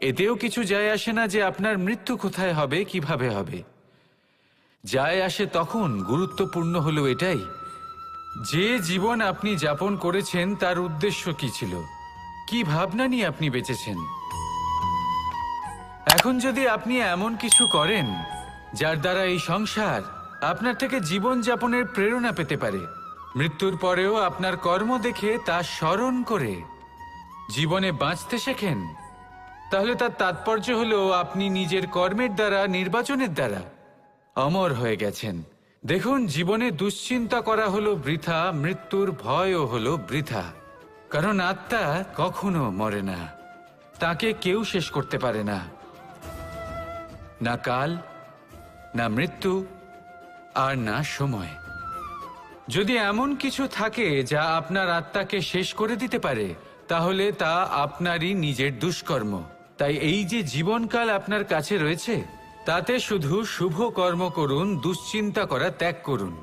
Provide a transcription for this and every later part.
এতেও কিছু যায় আসে না যে আপনার মৃত্যু কোথায় হবে, কীভাবে হবে। যায় আসে তখন গুরুত্বপূর্ণ হলো এটাই, যে জীবন আপনি যাপন করেছেন তার উদ্দেশ্য কি ছিল? কি ভাবনা নিয়ে আপনি বেঁচেছেন? এখন যদি আপনি এমন কিছু করেন, যার দ্বারা এই সংসার আপনার থেকে জীবন যাপনের প্রেরণা পেতে পারে, মৃত্যুর পরেও আপনার কর্ম দেখে তা স্মরণ করে জীবনে বাঁচতে শেখেন তাহলে তার তাৎপর্য হলো আপনি নিজের কর্মের দ্বারা, নির্বাচনের দ্বারা অমর হয়ে গেছেন। দেখুন, জীবনে দুশ্চিন্তা করা হলো বৃথা, মৃত্যুর ভয়ও হলো বৃথা। কারণ আত্মা কখনো মরে না। তাকে কেউ শেষ করতে পারে না। না কাল, না মৃত্যু, আর না সময়। যদি এমন কিছু থাকে যা আপনার আত্মাকে শেষ করে দিতে পারে, তাহলে তা আপনারই নিজের দুষ্কর্ম। তাই এই যে জীবনকাল আপনার কাছে রয়েছে, তাতে শুধু শুভ কর্ম করুন, দুশ্চিন্তা করা ত্যাগ করুন।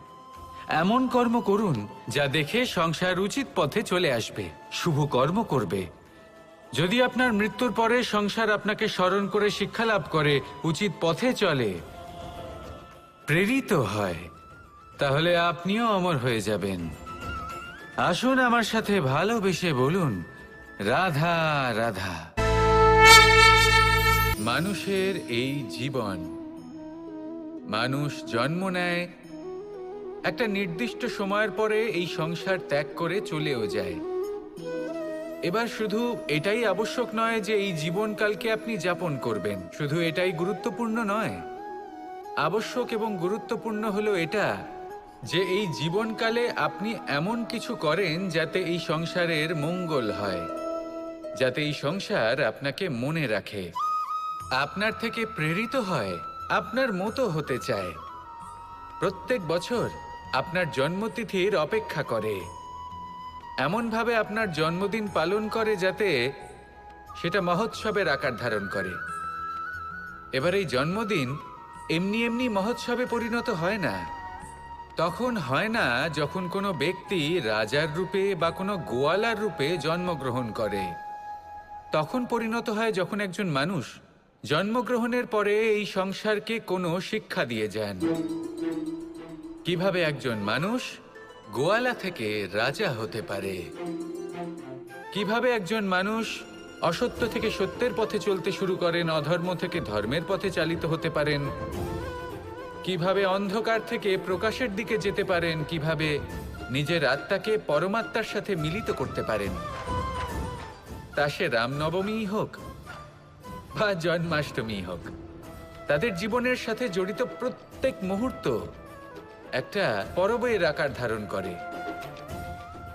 এমন কর্ম করুন, যা দেখে সংসার উচিত পথে চলে আসবে, শুভ কর্ম করবে। যদি আপনার মৃত্যুর পরে সংসার আপনাকে স্মরণ করে শিক্ষা লাভ করে, উচিত পথে চলে। প্রেরিত হয়। তাহলে আপনিও অমর হয়ে যাবেন। আসুন আমার সাথে ভালোবেসে বলুন, রাধা রাধা। মানুষের এই জীবন। মানুষ জন্ম নেয়, একটা নির্দিষ্ট সময়ের পরে এই সংসার ত্যাগ করে চলেও যায়। এবার শুধু এটাই আবশ্যক নয় যে এই জীবনকালকে আপনি যাপন করবেন। শুধু এটাই গুরুত্বপূর্ণ নয়। আবশ্যক এবং গুরুত্বপূর্ণ হলো এটা যে এই জীবনকালে আপনি এমন কিছু করেন যাতে এই সংসারের মঙ্গল হয়, যাতে এই সংসার আপনাকে মনে রাখে। আপনার থেকে প্রেরিত হয়, আপনার মতো হতে চায়। প্রত্যেক বছর আপনার জন্মতিথির অপেক্ষা করে। এমনভাবে আপনার জন্মদিন পালন করে যাতে সেটা মহোৎসবের আকার ধারণ করে। এবার এই জন্মদিন এমনি এমনি মহোৎসবে পরিণত হয় না। তখন হয় না যখন কোনো ব্যক্তি রাজার রূপে বা কোনো গোয়ালার রূপে জন্মগ্রহণ করে। তখন পরিণত হয় যখন একজন মানুষ জন্মগ্রহণের পরে এই সংসারকে কোনো শিক্ষা দিয়ে যান। কীভাবে একজন মানুষ গোয়ালা থেকে রাজা হতে পারে? কীভাবে একজন মানুষ অসত্য থেকে সত্যের পথে চলতে শুরু করেন, অধর্ম থেকে ধর্মের পথে চালিত হতে পারেন? কীভাবে অন্ধকার থেকে প্রকাশের দিকে যেতে পারেন? কীভাবে নিজের আত্মাকে পরমাত্মার সাথে মিলিত করতে পারেন? তা সে রামনবমী হোক বা জন্মাষ্টমী হোক। তাদের জীবনের সাথে জড়িত প্রত্যেক মুহূর্ত একটা পরবের আকার ধারণ করে।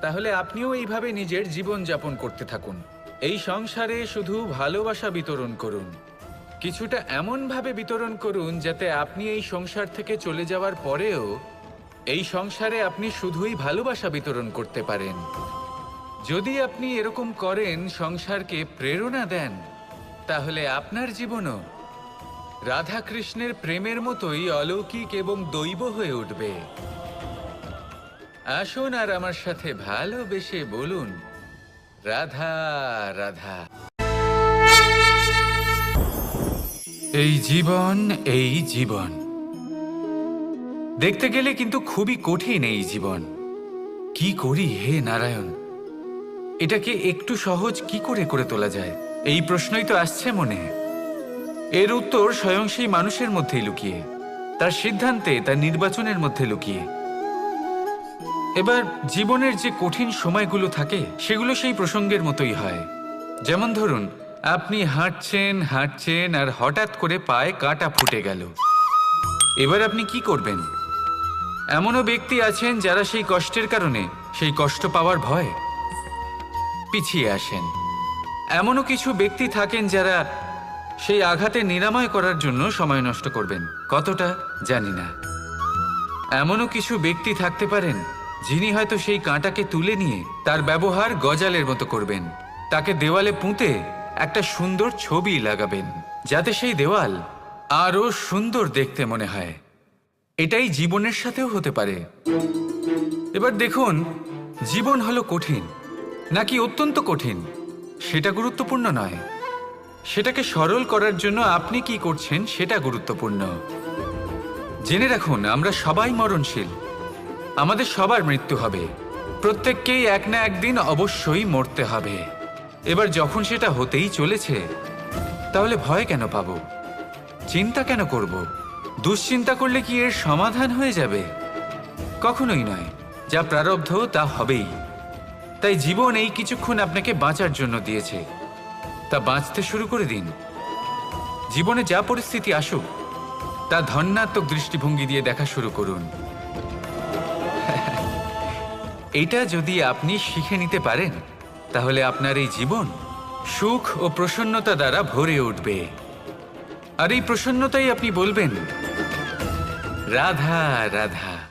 তাহলে আপনিও এইভাবে নিজের জীবন যাপন করতে থাকুন। এই সংসারে শুধু ভালোবাসা বিতরণ করুন। কিছুটা এমনভাবে বিতরণ করুন যাতে আপনি এই সংসার থেকে চলে যাওয়ার পরেও এই সংসারে আপনি শুধুই ভালোবাসা বিতরণ করতে পারেন। যদি আপনি এরকম করেন, সংসারকে প্রেরণা দেন তাহলে আপনার জীবনও। রাধা কৃষ্ণের প্রেমের মতোই অলৌকিক এবং দৈব হয়ে উঠবে। আসুন আর আমার সাথে ভালোবেসে বলুন, রাধা রাধা। এই জীবন এই জীবন। দেখতে গেলে কিন্তু খুবই কঠিন এই জীবন। কি করি হে নারায়ণ? এটাকে একটু সহজ কি করে করে তোলা যায়? এই প্রশ্নই তো আসছে মনে। এর উত্তর স্বয়ং সেই মানুষের মধ্যেই লুকিয়ে, তার সিদ্ধান্তে তার নির্বাচনের মধ্যে লুকিয়ে। এবার জীবনের যে কঠিন সময়গুলো থাকে, সেগুলো সেই প্রসঙ্গের মতোই হয়। যেমন ধরুন, আপনি হাঁটছেন হাঁটছেন আর হঠাৎ করে পায়ে কাঁটা ফুটে গেল। এবার আপনি কি করবেন? এমনও ব্যক্তি আছেন যারা সেই কষ্টের কারণে সেই কষ্ট পাওয়ার ভয় পিছিয়ে আসেন। এমনও কিছু ব্যক্তি থাকেন যারা সেই আঘাতে নিরাময় করার জন্য সময় নষ্ট করবেন। কতটা? জানি না। এমনও কিছু ব্যক্তি থাকতে পারেন, যিনি হয়তো সেই কাঁটাকে তুলে নিয়ে তার ব্যবহার গজালের মতো করবেন। তাকে দেওয়ালে পুঁতে একটা সুন্দর ছবি লাগাবেন, যাতে সেই দেওয়াল আরও সুন্দর দেখতে মনে হয়। এটাই জীবনের সাথেও হতে পারে। এবার দেখুন, জীবন হলো কঠিন, নাকি অত্যন্ত কঠিন? সেটা গুরুত্বপূর্ণ নয়। সেটাকে সরল করার জন্য আপনি কি করছেন সেটা গুরুত্বপূর্ণ। জেনে রাখুন, আমরা সবাই মরণশীল। আমাদের সবার মৃত্যু হবে। প্রত্যেককেই এক না একদিন অবশ্যই মরতে হবে। এবার যখন সেটা হতেই চলেছে, তাহলে ভয় কেন পাবো? চিন্তা কেন করব? দুশ্চিন্তা করলে কি এর সমাধান হয়ে যাবে? কখনোই নয়। যা প্রারব্ধ তা হবেই। তাই জীবন এই কিছুক্ষণ আপনাকে বাঁচার জন্য দিয়েছে। তা বাঁচতে শুরু করে দিন। জীবনে যা পরিস্থিতি আসুক, তা ধন্যাত্মক দৃষ্টিভঙ্গি দিয়ে দেখা শুরু করুন। এটা যদি আপনি শিখে নিতে পারেন, তাহলে আপনার এই জীবন সুখ ও প্রসন্নতা দ্বারা ভরে উঠবে। আর এই প্রসন্নতাই আপনি বলবেন, রাধা রাধা।